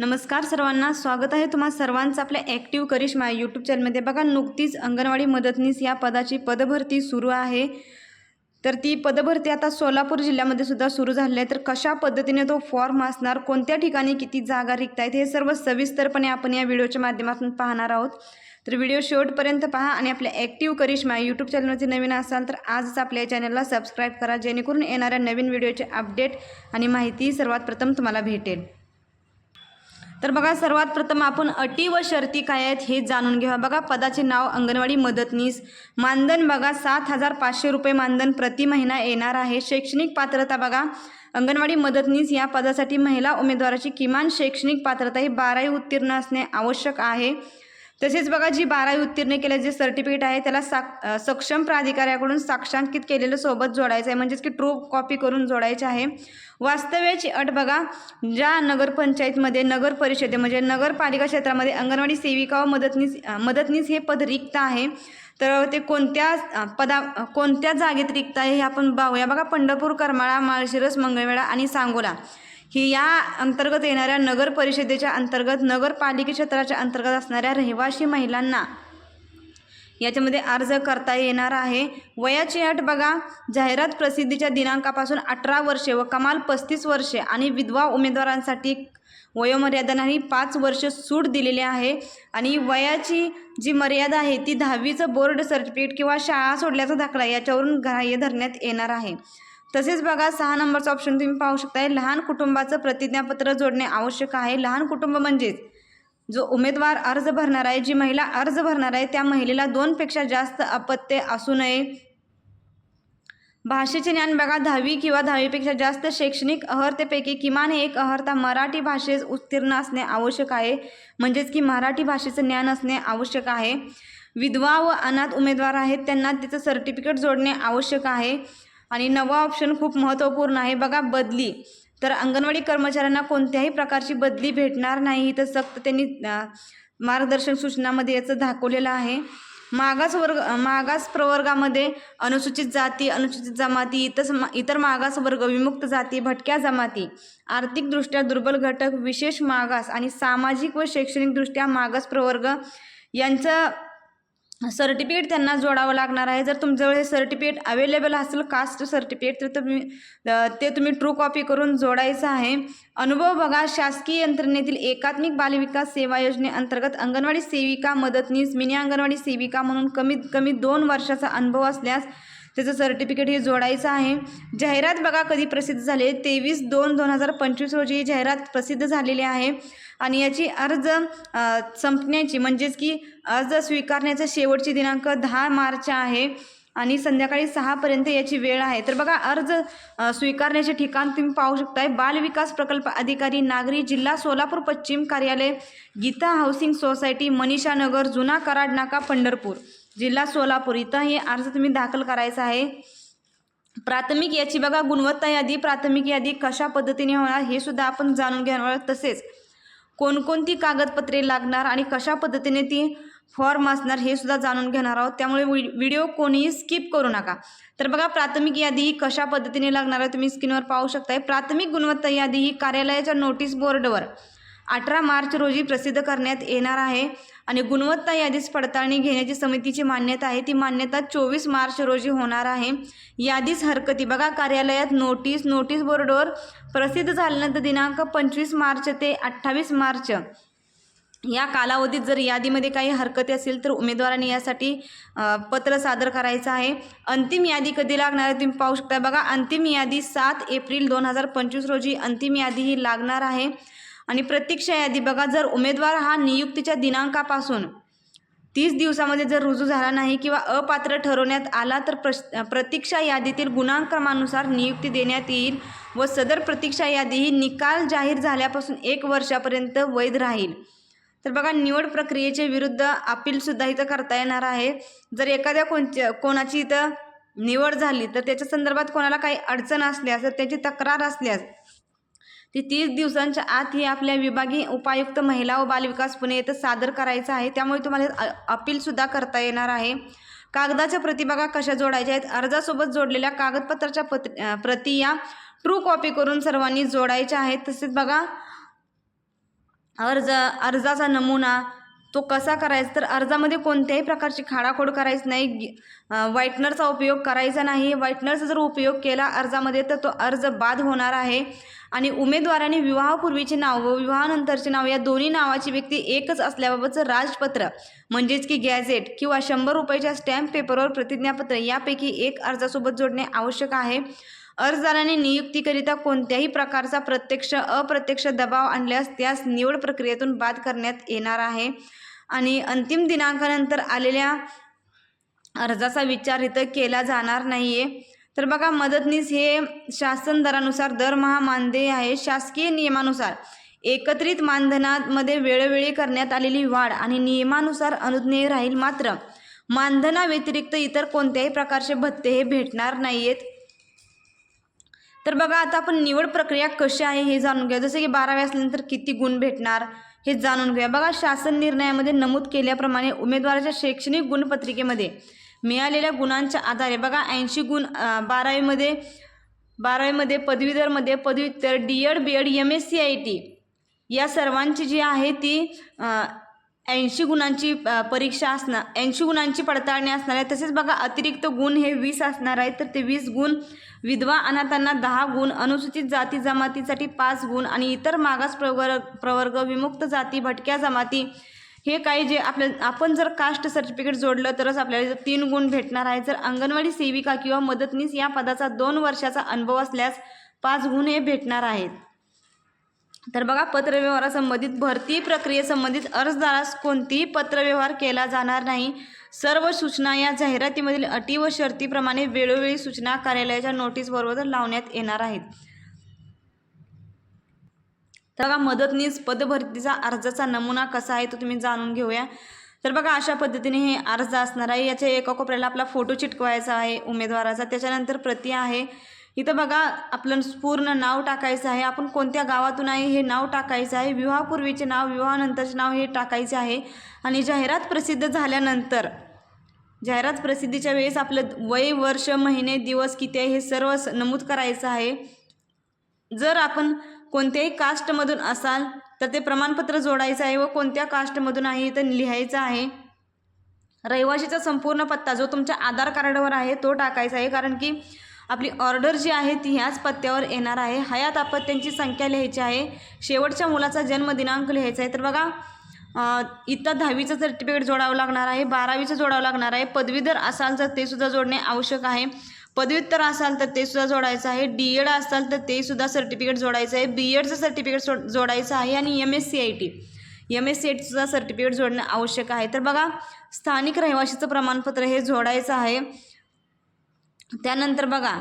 नमस्कार सर्वांना स्वागत आहे तुम्हा सर्वांचं आपल्या ॲक्टिव्ह करिश्मा यूट्यूब चॅनलमध्ये बघा नुकतीच अंगणवाडी मदतनीस या पदाची पदभरती सुरू आहे. तर ती पदभरती आता सोलापूर जिल्ह्यामध्ये सुद्धा सुरू झाली आहे. तर कशा पद्धतीने तो फॉर्म असणार कोणत्या ठिकाणी किती जागा रिक्त आहेत हे सर्व सविस्तरपणे आपण या व्हिडिओच्या माध्यमातून पाहणार आहोत. तर व्हिडिओ शेवटपर्यंत पहा आणि आपल्या ॲक्टिव्ह करिश्मा यूट्यूब चॅनलवरती नवीन असाल तर आजच आपल्या चॅनलला सबस्क्राईब करा जेणेकरून येणाऱ्या नवीन व्हिडिओचे अपडेट आणि माहिती सर्वात प्रथम तुम्हाला भेटेल. तर बघा सर्वात प्रथम आपण अटी व शर्ती काय आहेत हे जाणून घ्या बघा पदाचे नाव अंगणवाडी मदतनीस. मानधन बघा सात हजार पाचशे रुपये मानधन प्रति महिना येणार आहे. शैक्षणिक पात्रता बघा अंगणवाडी मदतनीस या पदासाठी महिला उमेदवाराची किमान शैक्षणिक पात्रता ही बारावी उत्तीर्ण असणे आवश्यक आहे. तसेच बघा जी बारावी उत्तीर्ण केलं जे सर्टिफिकेट आहे त्याला साक सक्षम प्राधिकाऱ्याकडून साक्षांकित केलेलं सोबत जोडायचं आहे म्हणजेच की ट्रू कॉपी करून जोडायचे आहे. वास्तव्याची अट बघा ज्या नगरपंचायतमध्ये नगर परिषदे म्हणजे नगरपालिका क्षेत्रामध्ये अंगणवाडी सेविका व मदतनीस मदतनीस हे पद रिक्त आहे. तर ते कोणत्या पदा कोणत्या जागेत रिक्त आहे हे आपण पाहूया. बघा पंढरपूर करमाळा माळशिरस मंगळवेढा आणि सांगोला. ही या अंतर्गत येणाऱ्या नगर परिषदेच्या अंतर्गत नगरपालिके क्षेत्राच्या अंतर्गत असणाऱ्या रहिवासी महिलांना याच्यामध्ये अर्ज करता येणार आहे. वयाची अट बघा. जाहिरात प्रसिद्धीच्या दिनांकापासून अठरा वर्षे व कमाल पस्तीस वर्षे आणि विधवा उमेदवारांसाठी वयोमर्यादांनाही पाच वर्ष सूट दिलेली आहे. आणि वयाची जी मर्यादा आहे ती दहावीचं बोर्ड सर्टिफिकेट किंवा शाळा सोडल्याचा दाखला याच्यावरून ग्राह्य धरण्यात येणार आहे. तसेच बघा सहा नंबरचा ऑप्शन तुम्ही पाहू शकताय. लहान कुटुंबाचं प्रतिज्ञापत्र जोडणे आवश्यक आहे. लहान कुटुंब म्हणजेच जो उमेदवार अर्ज भरणार आहे जी महिला अर्ज भरणार आहे त्या महिलेला दोनपेक्षा जास्त अपत्य असू नये. भाषेचे ज्ञान बघा दहावी किंवा दहावीपेक्षा जास्त शैक्षणिक अहर्तेपैकी किमान एक अहर्ता मराठी भाषेस उत्तीर्ण असणे आवश्यक आहे. म्हणजेच की मराठी भाषेचं ज्ञान असणे आवश्यक आहे. विधवा व अनाथ उमेदवार आहेत त्यांना तिचं सर्टिफिकेट जोडणे आवश्यक आहे. आणि नवा ऑप्शन खूप महत्त्वपूर्ण आहे. बघा बदली. तर अंगणवाडी कर्मचाऱ्यांना कोणत्याही प्रकारची बदली भेटणार नाही. इथं सक्त त्यांनी मार्गदर्शन सूचनामध्ये याचं दाखवलेलं आहे. मागास वर्ग मागास प्रवर्गामध्ये अनुसूचित जाती अनुसूचित जमाती इतर इतर मागास वर्ग विमुक्त जाती भटक्या जमाती आर्थिकदृष्ट्या दुर्बल घटक विशेष मागास आणि सामाजिक व शैक्षणिकदृष्ट्या मागास प्रवर्ग यांचं सर्टिफिकेट त्यांना जोडावं लागणार आहे. जर तुमच्याजवळ हे सर्टिफिकेट अवेलेबल असेल कास्ट सर्टिफिकेट तर तुम्ही ते तुम्ही ट्रू कॉपी करून जोडायचं आहे. अनुभव बघा शासकीय यंत्रणेतील एकात्मिक बालविकास सेवा योजनेअंतर्गत अंगणवाडी सेविका मदतनीस मिनी अंगणवाडी सेविका म्हणून कमीत कमी दोन वर्षाचा अनुभव असल्यास त्याचं सर्टिफिकेट हे जोडायचं आहे. जाहिरात बघा कधी प्रसिद्ध झाली तेवीस दोन दोन हजार पंचवीस रोजी ही जाहिरात प्रसिद्ध झालेली आहे. आणि याची अर्ज संपण्याची म्हणजेच की अर्ज स्वीकारण्याचा शेवटची दिनांक दहा मार्च आहे आणि संध्याकाळी सहापर्यंत याची वेळ आहे. तर बघा अर्ज स्वीकारण्याचे ठिकाण तुम्ही पाहू शकताय. बालविकास प्रकल्प अधिकारी नागरी जिल्हा सोलापूर पश्चिम कार्यालय गीता हाऊसिंग सोसायटी मनीषा नगर जुना कराड नाका पंढरपूर जिल्हा सोलापूर. इथं हे अर्ज तुम्ही दाखल करायचा आहे. प्राथमिक याची बघा गुणवत्ता यादी प्राथमिक यादी कशा पद्धतीने होणार हे सुद्धा आपण जाणून घेणार तसेच कोणकोणती कागदपत्रे लागणार आणि कशा पद्धतीने ती फॉर्म असणार हे सुद्धा जाणून घेणार आहोत. त्यामुळे व्हिडिओ कोणीही स्किप करू नका. तर बघा प्राथमिक यादी ही कशा पद्धतीने लागणार आहे तुम्ही स्क्रीनवर पाहू शकताय. प्राथमिक गुणवत्ता यादी ही कार्यालयाच्या नोटीस बोर्डवर अठरा मार्च रोजी प्रसिद्ध करण्यात येणार आहे. आणि गुणवत्ता यादीस पडताळणी घेण्याची समितीची मान्यता आहे. ती मान्यता चोवीस मार्च रोजी होणार आहे. यादीस हरकती. बघा कार्यालयात नोटीस नोटीस बोर्डवर प्रसिद्ध झाल्यानंतर दिनांक पंचवीस मार्च ते अठ्ठावीस मार्च. या कालावधीत जर यादीमध्ये काही हरकती असेल तर उमेदवारांनी यासाठी पत्र सादर करायचं आहे. अंतिम यादी कधी लागणार आहे तुम्ही पाहू शकता. बघा अंतिम यादी सात एप्रिल दोन हजार पंचवीस रोजी अंतिम यादी ही लागणार आहे. आणि प्रतीक्षा यादी बघा जर उमेदवार हा नियुक्तीच्या दिनांकापासून तीस दिवसामध्ये जर रुजू झाला नाही किंवा अपात्र ठरवण्यात आला तर प्रश प्रतीक्षा यादीतील गुणांक्रमानुसार नियुक्ती देण्यात येईल व सदर प्रतीक्षा यादी ही निकाल जाहीर झाल्यापासून एक वर्षापर्यंत वैध राहील. तर बघा निवड प्रक्रियेचे विरुद्ध अपीलसुद्धा इथं करता येणार आहे. जर एखाद्या कोणच्या कोणाची इथं निवड झाली तर त्याच्या संदर्भात कोणाला काही अडचण असल्यास तर त्याची तक्रार असल्यास ती तीस दिवसांच्या आत ही आपल्या विभागीय उपायुक्त महिला व बालविकास पुणे येथे सादर करायचं आहे. त्यामुळे तुम्हाला अपीलसुद्धा करता येणार आहे. कागदाच्या प्रतिभागा कशा जोडायच्या आहेत? अर्जासोबत जोडलेल्या कागदपत्राच्या पत प्रति या ट्रू कॉपी करून सर्वांनी जोडायच्या आहेत. तसेच बघा अर्ज अर्जाचा नमुना तो कसा करायचा? तर अर्जामध्ये कोणत्याही प्रकारची खाडाखोड करायची नाही. व्हाईटनरचा उपयोग करायचा नाही. व्हाईटनरचा जर उपयोग केला अर्जामध्ये तर तो अर्ज बाद होणार आहे. आणि उमेदवाराने विवाहापूर्वीचे नाव व विवाहानंतरचे नाव या दोन्ही नावाची व्यक्ती एकच असल्याबाबतचं राजपत्र म्हणजेच की गॅझेट किंवा शंभर रुपयाच्या स्टॅम्प पेपरवर प्रतिज्ञापत्र यापैकी एक अर्जासोबत जोडणे आवश्यक आहे. अर्जदाराने नियुक्तीकरिता कोणत्याही प्रकारचा प्रत्यक्ष अप्रत्यक्ष दबाव आणल्यास त्यास निवड प्रक्रियेतून बाद करण्यात येणार आहे. आणि अंतिम दिनांकानंतर आलेल्या अर्जाचा विचार इथं केला जाणार नाही आहे तर बघा मदतनीस हे शासन दरानुसार दरमहा मानदेय आहे. शासकीय नियमानुसार एकत्रित मानधनामध्ये वेळोवेळी करण्यात आलेली वाढ आणि नियमानुसार अनुज्ञेय राहील मात्र मानधनाव्यतिरिक्त इतर कोणत्याही प्रकारचे भत्ते हे भेटणार नाही आहेत तर बघा आता आपण निवड प्रक्रिया कशी आहे हे जाणून घ्या जसं की बारावी असल्यानंतर किती गुण भेटणार हे जाणून घेऊया. बघा शासन निर्णयामध्ये नमूद केल्याप्रमाणे उमेदवाराच्या शैक्षणिक गुणपत्रिकेमध्ये मिळालेल्या गुणांच्या आधारे बघा ऐंशी गुण बारावीमध्ये बारावीमध्ये पदवीधरमध्ये पदव्युत्तर D Ed B Ed M S C I T या सर्वांची जी आहे ती ऐंशी गुणांची परीक्षा असणार ऐंशी गुणांची पडताळणी असणार आहे. तसेच बघा अतिरिक्त गुण हे वीस असणार आहेत. तर ते वीस गुण विधवा अनाथांना दहा गुण अनुसूचित जाती जमातीसाठी पाच गुण आणि इतर मागास प्रवर्ग प्रवर्ग विमुक्त जाती भटक्या जमाती हे काही जे आपल्या आपण जर कास्ट सर्टिफिकेट जोडलं तरच आपल्याला तीन गुण भेटणार आहे जर अंगणवाडी सेविका किंवा मदतनीस या पदाचा दोन वर्षाचा अनुभव असल्यास पाच गुण हे भेटणार आहेत. तर बघा पत्रव्यवहारासंबंधित भरती प्रक्रियेसंबंधित अर्जदारास कोणतीही पत्रव्यवहार केला जाणार नाही. सर्व सूचना या जाहिरातीमधील अटी व शर्तीप्रमाणे वेळोवेळी सूचना कार्यालयाच्या नोटीसबरोबर लावण्यात येणार आहेत. तर बघा मदतनीस पदभरतीचा अर्जाचा नमुना कसा आहे तो तुम्ही जाणून घेऊया. तर बघा अशा पद्धतीने हे अर्ज असणार आहे. याच्या एका कोपऱ्याला आपला फोटो चिटकवायचा आहे उमेदवाराचा. त्याच्यानंतर प्रति आहे. इथं बघा आपलं पूर्ण नाव टाकायचं आहे. आपण कोणत्या गावातून आहे हे नाव टाकायचं आहे. विवाहापूर्वीचे नाव विवाहानंतरचे नाव हे टाकायचे आहे. आणि जाहिरात प्रसिद्ध झाल्यानंतर जाहिरात प्रसिद्धीच्या वेळेस आपलं वय वर्ष महिने दिवस किती आहे हे सर्व स- नमूद करायचं आहे. जर आपण कोणत्याही कास्टमधून असाल तर ते प्रमाणपत्र जोडायचं आहे व कोणत्या कास्टमधून आहे तर लिहायचं आहे. रहिवाशीचा संपूर्ण पत्ता जो तुमच्या आधार कार्डवर आहे तो टाकायचा आहे. कारण की आपली ऑर्डर जी आहे ती ह्याच पत्त्यावर येणार आहे. हयात अपत्यांची संख्या लिहायची आहे. शेवटच्या मुलाचा जन्मदिनांक लिहायचा आहे. तर बघा इथं दहावीचं सर्टिफिकेट जोडावं लागणार आहे बारावीचं जोडावं लागणार आहे. पदवीधर असाल तर ते सुद्धा जोडणे आवश्यक आहे. पदव्युत्तर असाल तर ते सुद्धा जोडायचं आहे. डी एड असाल तर ते सुद्धा सर्टिफिकेट जोडायचं आहे. बी एडचं सर्टिफिकेट सो जोडायचं आहे आणि M S C I T M S C I टीसुद्धा certificate जोडणं आवश्यक आहे. तर बघा स्थानिक रहिवाशीचं प्रमाणपत्र हे जोडायचं आहे. त्यानंतर बघा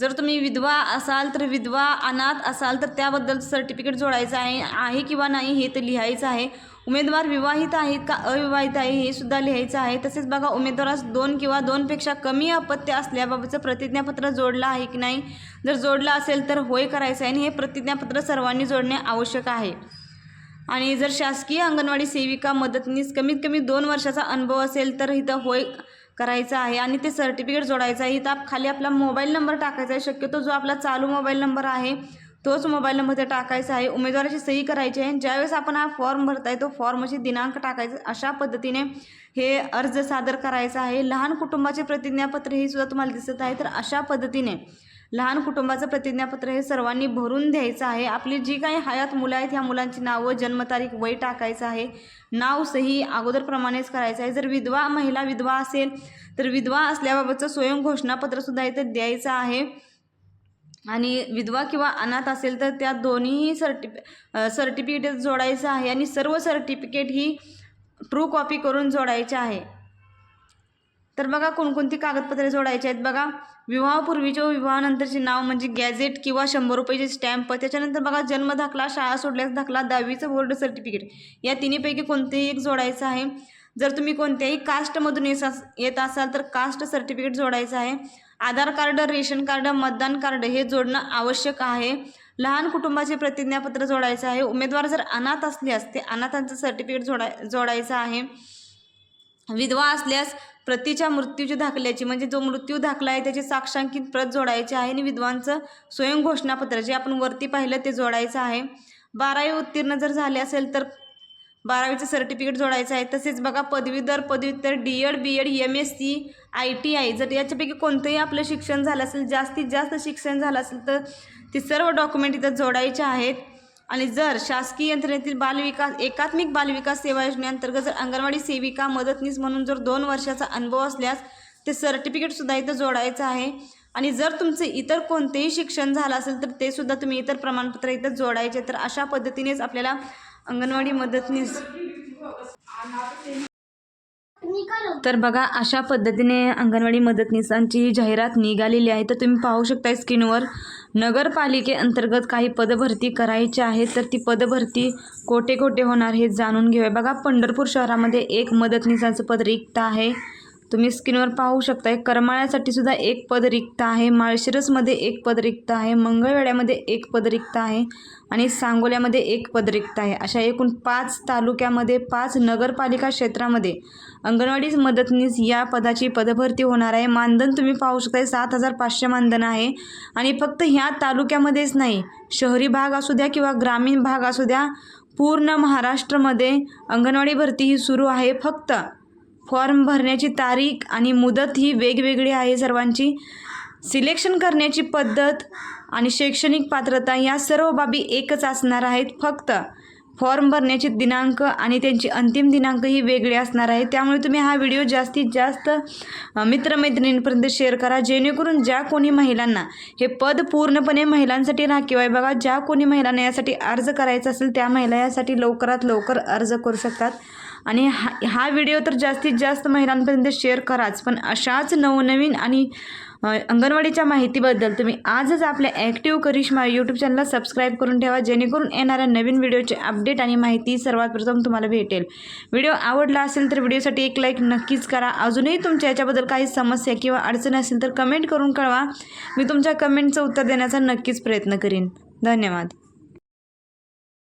जर तुम्ही विधवा असाल तर विधवा अनाथ असाल तर त्याबद्दल सर्टिफिकेट जोडायचं आहे आहे किंवा नाही हे तर लिहायचं आहे. उमेदवार विवाहित आहेत का अविवाहित आहे हे सुद्धा लिहायचं आहे. तसेच बघा उमेदवारास दोन किंवा दोनपेक्षा कमी अपत्य असल्याबाबतचं प्रतिज्ञापत्र जोडलं आहे की नाही? जर जोडलं असेल तर होय करायचं आहे आणि हे प्रतिज्ञापत्र सर्वांनी जोडणे आवश्यक आहे. आणि जर शासकीय अंगणवाडी सेविका मदतनीस कमीत कमी दोन वर्षाचा अनुभव असेल तर इथं होय करायचं आहे आणि ते सर्टिफिकेट जोडायचं आहे. इथं खाली आपला मोबाईल नंबर टाकायचा आहे. शक्यतो जो आपला चालू मोबाईल नंबर आहे तोच मोबाईल नंबर ते टाकायचा आहे. उमेदवाराची सही करायची आहे. ज्यावेळेस आपण हा फॉर्म भरताय तो फॉर्मची दिनांक टाकायचा अशा पद्धतीने हे अर्ज सादर करायचा आहे. लहान कुटुंबाचे प्रतिज्ञापत्र हे सुद्धा तुम्हाला दिसत आहे. तर अशा पद्धतीने लहान कुटुंबाचं प्रतिज्ञापत्र हे सर्वांनी भरून द्यायचं आहे. आपली जी काही हयात मुलं आहेत ह्या मुलांची नावं जन्मतारीख वय टाकायचं आहे. नाव सही अगोदरप्रमाणेच करायचं आहे. जर विधवा महिला विधवा असेल तर विधवा असल्याबाबतचं स्वयं घोषणापत्रसुद्धा इथं द्यायचं आहे. आणि विधवा किंवा अनाथ असेल तर त्या दोन्हीही सर्टिफि सर्टिफिकेट जोडायचं आहे. आणि सर्व सर्टिफिकेट ही ट्रू कॉपी करून जोडायचे आहे. तर बघा कोणकोणती कागदपत्रे जोडायची आहेत बघा. विवाहापूर्वीचे व विवाहानंतरचे नाव म्हणजे गॅझेट किंवा शंभर रुपयाचे स्टॅम्प. त्याच्यानंतर बघा जन्म दाखला शाळा सोडल्यास दाखला दहावीचं बोर्ड सर्टिफिकेट. या तिन्हीपैकी कोणतेही एक जोडायचं आहे. जर तुम्ही कोणत्याही कास्टमधून येत असाल तर कास्ट सर्टिफिकेट जोडायचं आहे. आधार कार्ड रेशन कार्ड मतदान कार्ड हे जोडणं आवश्यक आहे. लहान कुटुंबाचे प्रतिज्ञापत्र जोडायचं आहे. उमेदवार जर अनाथ असल्यास ते अनाथांचं सर्टिफिकेट जोडा जोडायचं आहे. विधवा असल्यास प्रतीच्या मृत्यूची दाखल्याची म्हणजे जो मृत्यू दाखला आहे त्याची साक्षांकित प्रत जोडायची आहे आणि विधवांचं स्वयं घोषणापत्र जे आपण वरती पाहिलं ते जोडायचं आहे. बारावी उत्तीर्ण जर झाले असेल तर बारावीचं सर्टिफिकेट जोडायचं आहे. तसेच बघा पदवीधर पदव्युत्तर D Ed B Ed M S C I T I जर याच्यापैकी कोणतंही आपलं शिक्षण झालं असेल जास्तीत जास्त शिक्षण झालं असेल तर ते सर्व डॉक्युमेंट इथं जोडायचे आहेत. आणि जर शासकीय यंत्रणेतील बालविकास एकात्मिक बालविकास सेवा योजनेअंतर्गत जर अंगणवाडी सेविका मदतनीस म्हणून जर दोन वर्षाचा अनुभव असल्यास ते सर्टिफिकेटसुद्धा इथं जोडायचं आहे. आणि जर तुमचे इतर कोणतेही शिक्षण झालं असेल तर ते सुद्धा तुम्ही इतर प्रमाणपत्र इथं जोडायचे. तर अशा पद्धतीनेच आपल्याला अंगणवाडी मदतनीस तर बघा अशा पद्धतीने अंगणवाडी मदतनीसांची जाहिरात निघालेली आहे. तर तुम्ही पाहू शकता स्क्रीनवर नगरपालिकेअंतर्गत काही पदभरती करायची आहे तर ती पदभरती कोठे कोठे होणार हे जाणून घेऊया. बघा पंढरपूर शहरामध्ये एक मदतनीसाचं पद रिक्त आहे. तुम्ही स्क्रीनवर पाहू शकताय. करमाळ्यासाठी सुद्धा एक पद रिक्त आहे. माळशिरसमध्ये एक पद रिक्त आहे. मंगळवेड्यामध्ये एक पद रिक्त आहे. आणि सांगोल्यामध्ये एक पद रिक्त आहे. अशा एकूण पाच तालुक्यामध्ये पाच नगरपालिका क्षेत्रामध्ये अंगणवाडी मदतनीस या पदाची पदभरती होणार आहे. मानधन तुम्ही पाहू शकताय. सात हजार पाचशे मानधन आहे. आणि फक्त ह्या तालुक्यामध्येच नाही शहरी भाग असू द्या किंवा ग्रामीण भाग असू द्या पूर्ण महाराष्ट्रामध्ये अंगणवाडी भरती ही सुरू आहे. फक्त फॉर्म भरण्याची तारीख आणि मुदत ही वेगवेगळी आहे सर्वांची. सिलेक्शन करण्याची पद्धत आणि शैक्षणिक पात्रता या सर्व बाबी एकच असणार आहेत फक्त. फॉर्म भरण्याचे दिनांक आणि त्यांची अंतिम दिनांक ही वेगळे असणार आहे त्यामुळे तुम्ही हा व्हिडिओ जास्तीत जास्त मित्रमैत्रिणींपर्यंत शेअर करा. जेणेकरून ज्या कोणी महिलांना हे पद पूर्णपणे महिलांसाठी राखीव आहे बघा ज्या कोणी महिलांना यासाठी अर्ज करायचा असेल त्या महिला यासाठी लवकरात लवकर अर्ज करू शकतात. आणि हा हा व्हिडिओ तर जास्तीत जास्त महिलांपर्यंत शेअर कराच पण अशाच नवनवीन आणि अंगणवाडीच्या माहितीबद्दल तुम्ही आजच आपल्या ॲक्टिव्ह करिश्मा यूट्यूब चॅनलला सबस्क्राईब करून ठेवा जेणेकरून येणाऱ्या नवीन व्हिडिओचे अपडेट आणि माहिती सर्वात प्रथम तुम्हाला भेटेल. व्हिडिओ आवडला असेल तर व्हिडिओसाठी एक लाईक नक्कीच करा. अजूनही तुमच्या याच्याबद्दल काही समस्या किंवा अडचण असेल तर कमेंट करून कळवा. मी तुमच्या कमेंटचं उत्तर देण्याचा नक्कीच प्रयत्न करीन. धन्यवाद.